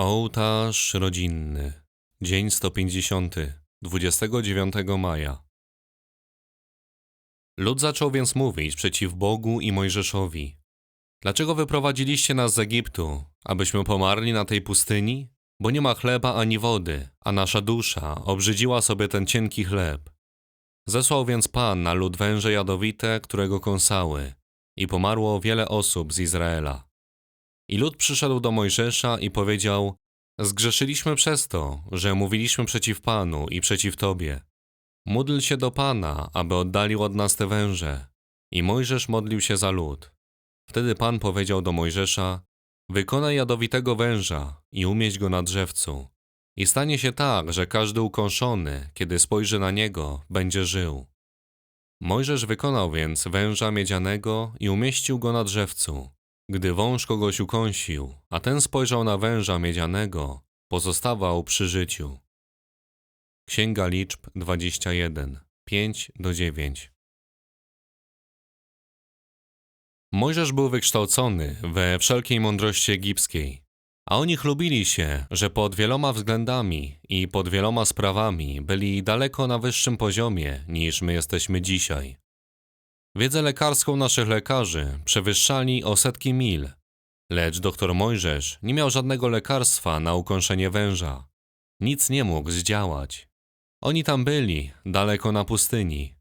Ołtarz rodzinny. Dzień 150. 29 maja. Lud zaczął więc mówić przeciw Bogu i Mojżeszowi. Dlaczego wyprowadziliście nas z Egiptu, abyśmy pomarli na tej pustyni? Bo nie ma chleba ani wody, a nasza dusza obrzydziła sobie ten cienki chleb. Zesłał więc Pan na lud węże jadowite, którego kąsały, i pomarło wiele osób z Izraela. I lud przyszedł do Mojżesza i powiedział: Zgrzeszyliśmy przez to, że mówiliśmy przeciw Panu i przeciw Tobie. Módl się do Pana, aby oddalił od nas te węże. I Mojżesz modlił się za lud. Wtedy Pan powiedział do Mojżesza: Wykonaj jadowitego węża i umieść go na drzewcu. I stanie się tak, że każdy ukąszony, kiedy spojrzy na niego, będzie żył. Mojżesz wykonał więc węża miedzianego i umieścił go na drzewcu. Gdy wąż kogoś ukąsił, a ten spojrzał na węża miedzianego, pozostawał przy życiu. Księga Liczb 21, 5 do 9 Mojżesz był wykształcony we wszelkiej mądrości egipskiej, a oni chlubili się, że pod wieloma względami i pod wieloma sprawami byli daleko na wyższym poziomie niż my jesteśmy dzisiaj. Wiedzę lekarską naszych lekarzy przewyższali o setki mil, lecz doktor Mojżesz nie miał żadnego lekarstwa na ukąszenie węża. Nic nie mógł zdziałać. Oni tam byli, daleko na pustyni.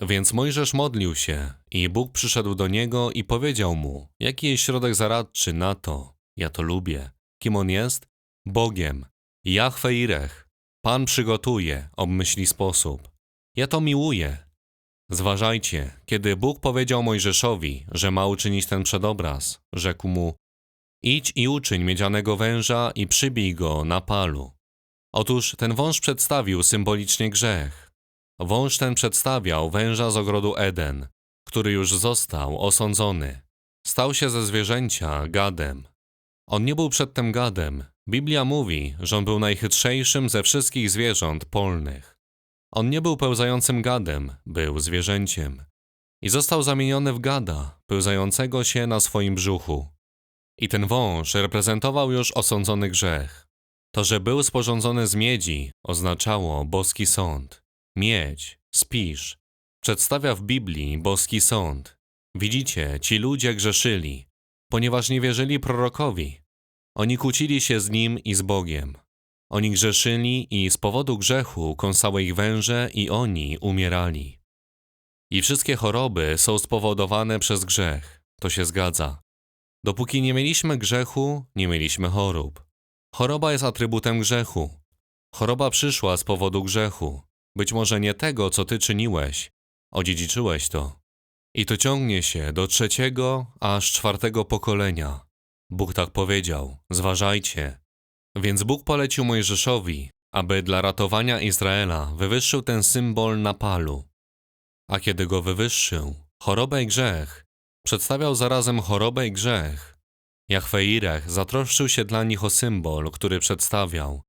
Więc Mojżesz modlił się i Bóg przyszedł do niego i powiedział mu, jaki jest środek zaradczy na to, ja to lubię. Kim on jest? Bogiem. Jahwe Irech. Pan przygotuje, obmyśli sposób. Ja to miłuję. Zważajcie, kiedy Bóg powiedział Mojżeszowi, że ma uczynić ten przedobraz, rzekł mu: Idź i uczyń miedzianego węża i przybij go na palu. Otóż ten wąż przedstawił symbolicznie grzech. Wąż ten przedstawiał węża z ogrodu Eden, który już został osądzony. Stał się ze zwierzęcia gadem. On nie był przedtem gadem. Biblia mówi, że on był najchytrzejszym ze wszystkich zwierząt polnych. On nie był pełzającym gadem, był zwierzęciem. I został zamieniony w gada, pełzającego się na swoim brzuchu. I ten wąż reprezentował już osądzony grzech. To, że był sporządzony z miedzi, oznaczało boski sąd. Miedź, spisz, przedstawia w Biblii boski sąd. Widzicie, ci ludzie grzeszyli, ponieważ nie wierzyli prorokowi. Oni kłócili się z nim i z Bogiem. Oni grzeszyli i z powodu grzechu kąsały ich węże i oni umierali. I wszystkie choroby są spowodowane przez grzech. To się zgadza. Dopóki nie mieliśmy grzechu, nie mieliśmy chorób. Choroba jest atrybutem grzechu. Choroba przyszła z powodu grzechu. Być może nie tego, co ty czyniłeś. Odziedziczyłeś to. I to ciągnie się do trzeciego aż czwartego pokolenia. Bóg tak powiedział: Zważajcie. Więc Bóg polecił Mojżeszowi, aby dla ratowania Izraela wywyższył ten symbol na palu. A kiedy go wywyższył, chorobę i grzech, przedstawiał zarazem chorobę i grzech. Jahwe Irech zatroszczył się dla nich o symbol, który przedstawiał,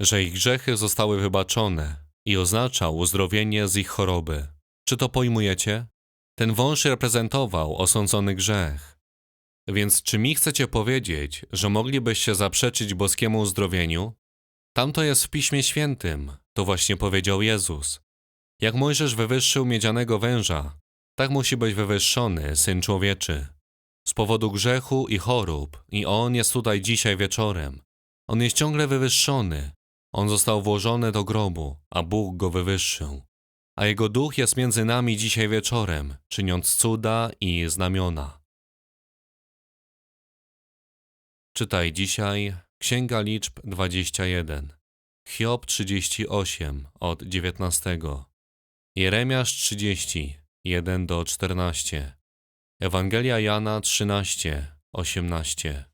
że ich grzechy zostały wybaczone i oznaczał uzdrowienie z ich choroby. Czy to pojmujecie? Ten wąż reprezentował osądzony grzech. Więc czy mi chcecie powiedzieć, że moglibyście zaprzeczyć boskiemu uzdrowieniu? Tamto jest w Piśmie Świętym, to właśnie powiedział Jezus. Jak Mojżesz wywyższył miedzianego węża, tak musi być wywyższony Syn Człowieczy. Z powodu grzechu i chorób, i On jest tutaj dzisiaj wieczorem. On jest ciągle wywyższony. On został włożony do grobu, a Bóg go wywyższył. A Jego Duch jest między nami dzisiaj wieczorem, czyniąc cuda i znamiona. Czytaj dzisiaj Księga Liczb 21, Hiob 38 od 19, Jeremiasz 30, 1 do 14, Ewangelia Jana 13, 18.